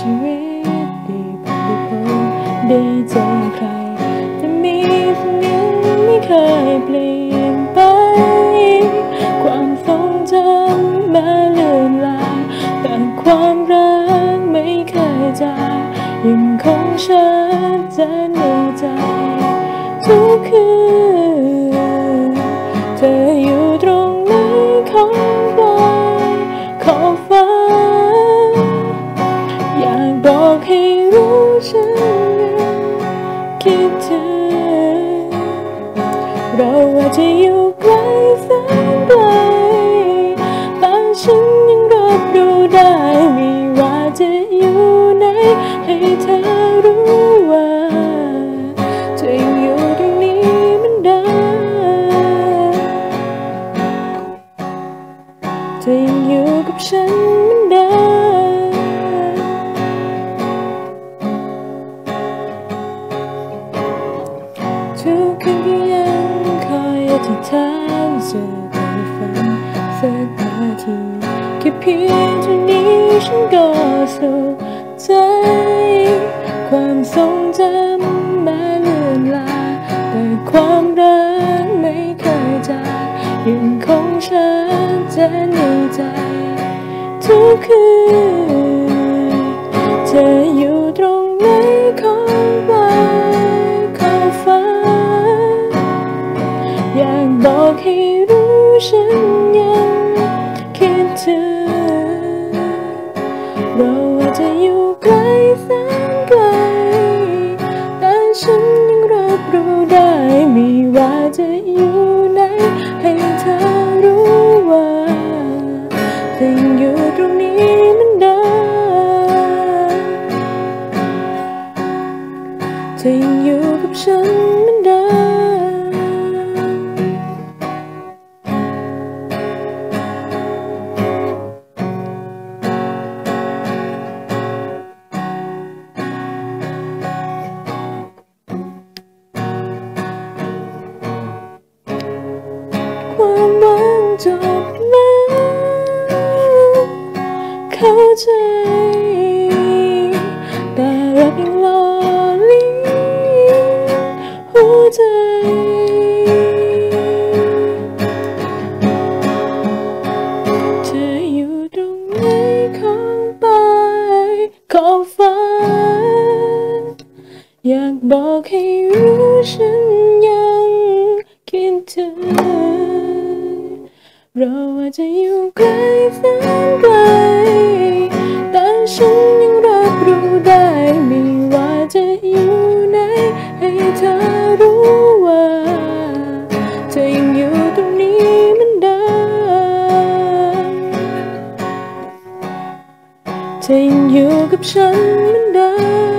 ชีวิตดีพอได้พบได้เจอใคร แต่มีสิ่งหนึ่งไม่เคยเปลี่ยนไป ความทรงจำแม้เลือนลางแต่ความรักไม่เคยจางยังคงชัดเจนในใจทุกคืน เราอาจจะอยู่ไกลสักานจะได้ฝันสักนาทีแค่เพียงเท่านี้ฉันก็สุขใจ ความทรงจำแม้เลือนลางแต่ความรักไม่เคยจางยังคงชัดเจนในใจ ทุกคืน ฉันยังคิดถึงเราอาจจะอยู่ไกลแสนไกล แต่ฉันยังรับรู้ได้ไม่ว่าจะอยู่ไหนให้เธอรู้ว่าเธอยังอยู่ตรงนี้เหมือนเดิมเธอยังอยู่กับฉันเหมือนเดิม จบแล้วเข้าใจแต่รักยังหล่อเลี้ยงหัวใจเธออยู่ตรงไหนของไปลายขอบฟ้าอยากบอกให้รู้ฉันยังคิดถึง เราอาจจะอยู่ไกลแสนไกล แต่ฉันยังรับรู้ได้ไม่ว่าจะอยู่ไหนให้เธอรู้ว่า เธอยังอยู่ตรงนี้เหมือนเดิมเธอยังอยู่กับฉันเหมือนเดิม